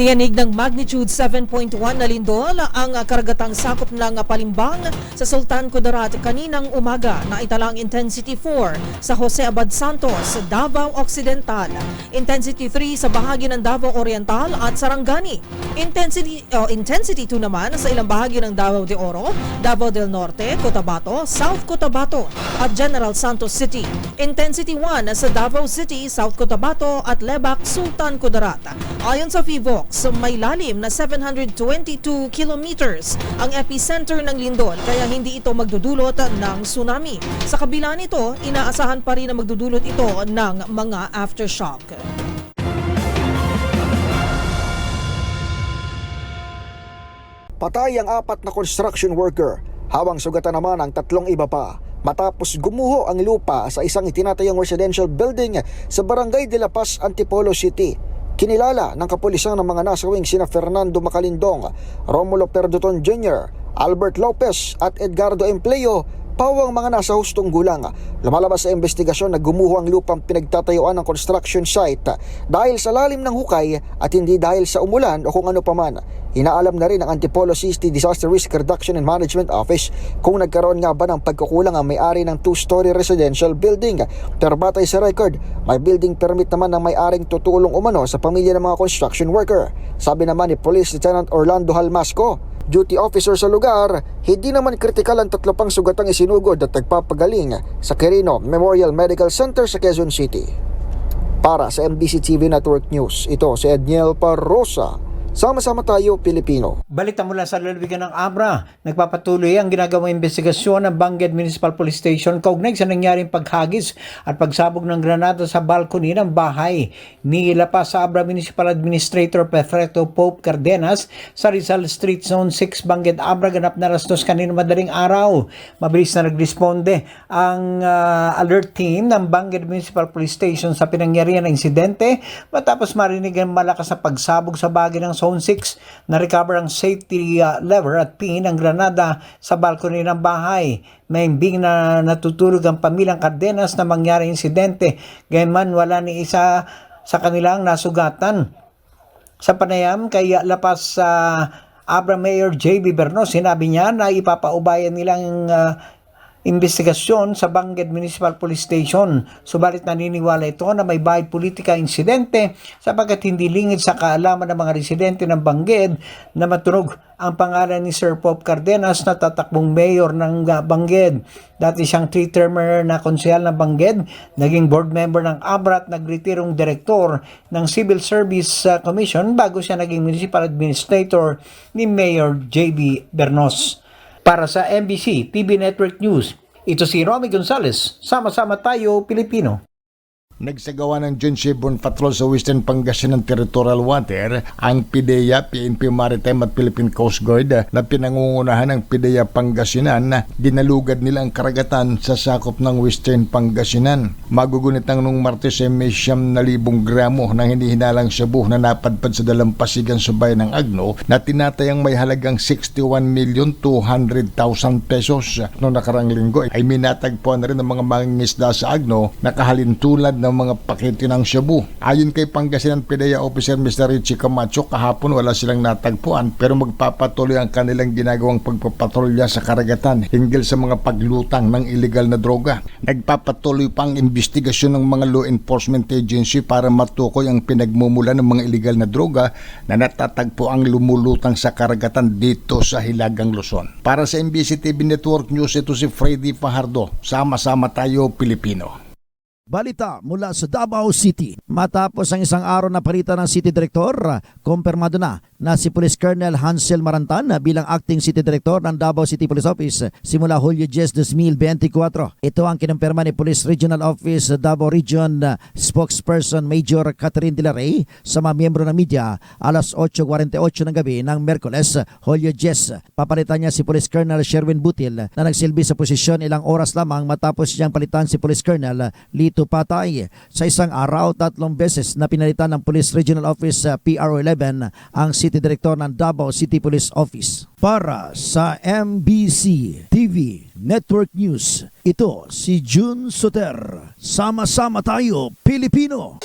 Niyanig ng magnitude 7.1 na lindol ang karagatang sakop ng Palimbang sa Sultan Kudarat kaninang umaga. Na italang intensity 4 sa Jose Abad Santos, Davao Occidental, intensity 3 sa bahagi ng Davao Oriental at Sarangani, intensity oh, intensity 2 naman sa ilang bahagi ng Davao de Oro, Davao del Norte, Cotabato, South Cotabato at General Santos City, intensity 1 sa Davao City, South Cotabato at Lebac, Sultan Kudarat. Ayon sa FIVOX, may lalim na 722 kilometers ang epicenter ng lindol kaya hindi ito magdudulot ng tsunami. Sa kabila nito, inaasahan pa rin na magdudulot ito ng mga aftershock. Patay ang apat na construction worker, habang sugatan naman ang tatlong iba pa matapos gumuho ang lupa sa isang itinatayong residential building sa Barangay de la Paz, Antipolo City. Kinilala ng kapulisan ng mga nasawing sina Fernando Macalindong, Romulo Perdoton Jr., Albert Lopez at Edgardo Empleo pawang mga nasa hustong gulang. Lumalabas sa investigasyon na gumuho ang lupang pinagtatayuan ng construction site dahil sa lalim ng hukay at hindi dahil sa umulan o kung ano paman. Inaalam na rin ng Antipolo City Disaster Risk Reduction and Management Office kung nagkaroon nga ba ng pagkukulang ang may-ari ng two-story residential building. Pero batay sa record, may building permit naman ng may-aring tutulong umano sa pamilya ng mga construction worker. Sabi naman ni Police Lieutenant Orlando Halmasco, duty officer sa lugar, hindi naman kritikal ang tatlo pang sugatang isinugod at nagpapagaling sa Quirino Memorial Medical Center sa Quezon City. Para sa MBC TV Network News, ito si Edniel Parrosa. Sama-sama tayo, Pilipino. Balita mula sa lalawigan ng Abra, nagpapatuloy ang ginagawang investigasyon ng Bangged Municipal Police Station kaugnay sa nangyaring paghagis at pagsabog ng granada sa balcony ng bahay ni pa sa Abra Municipal Administrator Perfecto Pope Cardenas sa Rizal Street Zone 6 Bangged Abra ganap na alas dos kanina madaling araw. Mabilis na nagresponde ang ah, alert team ng Bangged Municipal Police Station sa pinangyarihan ng insidente matapos marinig ang malakas na pagsabog sa bagay ng Zone 6 na recover ang safety uh, lever at pin ng granada sa balcony ng bahay. May imbing na natutulog ang pamilyang Cardenas na mangyari insidente. Gayunman wala ni isa sa kanilang nasugatan. Sa panayam kay lapas sa Abra Mayor J.B. Berno, sinabi niya na ipapaubayan nilang uh, investigasyon sa Bangged Municipal Police Station. Subalit naniniwala ito na may bayad politika insidente sapagkat hindi lingid sa kaalaman ng mga residente ng Bangged na matunog ang pangalan ni Sir Pope Cardenas na tatakbong mayor ng uh, Bangged. Dati siyang three-termer na konsehal ng Bangged, naging board member ng ABRA at nagretirong direktor ng Civil Service uh, Commission bago siya naging municipal administrator ni Mayor J.B. Bernos. Para sa MBC TV Network News, ito si Romy Gonzales. Sama-sama tayo, Pilipino. Nagsagawa ng John Shibon Patrol sa Western Pangasinan Territorial Water ang PIDEA, PNP Maritime at Philippine Coast Guard na pinangungunahan ng PIDEA Pangasinan na dinalugad nila ang karagatan sa sakop ng Western Pangasinan. Magugunit ng nung Martes ay may siyam na libong gramo ng hindi hinalang shabu na napadpad sa dalampasigan sa bayan ng Agno na tinatayang may halagang 61 million 200,000 pesos. Noong nakarang linggo ay minatagpuan na rin ng mga mangingisda sa Agno na kahalintulad ng mga pakete ng shabu. Ayon kay Pangasinan PIDEA Officer Mr. Richie Camacho, kahapon wala silang natagpuan pero magpapatuloy ang kanilang ginagawang pagpapatrolya sa karagatan hinggil sa mga paglutang ng illegal na droga. Nagpapatuloy pang investigasyon ng mga law enforcement agency para matukoy ang pinagmumula ng mga illegal na droga na natatagpo ang lumulutang sa karagatan dito sa Hilagang Luzon. Para sa MBC TV Network News, ito si Freddy Fajardo. Sama-sama tayo, Pilipino. Balita mula sa Davao City. Matapos ang isang araw na palitan ng City Director, kumpirmado na na si Police Colonel Hansel Marantan bilang Acting City Director ng Davao City Police Office simula Hulyo 10, 2024. Ito ang kinumpirma ni Police Regional Office Davao Region Spokesperson Major Catherine De Rey sa mga miyembro ng media alas 8.48 ng gabi ng Merkules, Hulyo 10. Papalitan niya si Police Colonel Sherwin Butil na nagsilbi sa posisyon ilang oras lamang matapos siyang palitan si Police Colonel Lito Patay. Sa isang araw, tatlong beses na pinalitan ng Police Regional Office uh, PRO11 ang City Director ng Davao City Police Office. Para sa MBC TV Network News, ito si June Soter. Sama-sama tayo, Pilipino!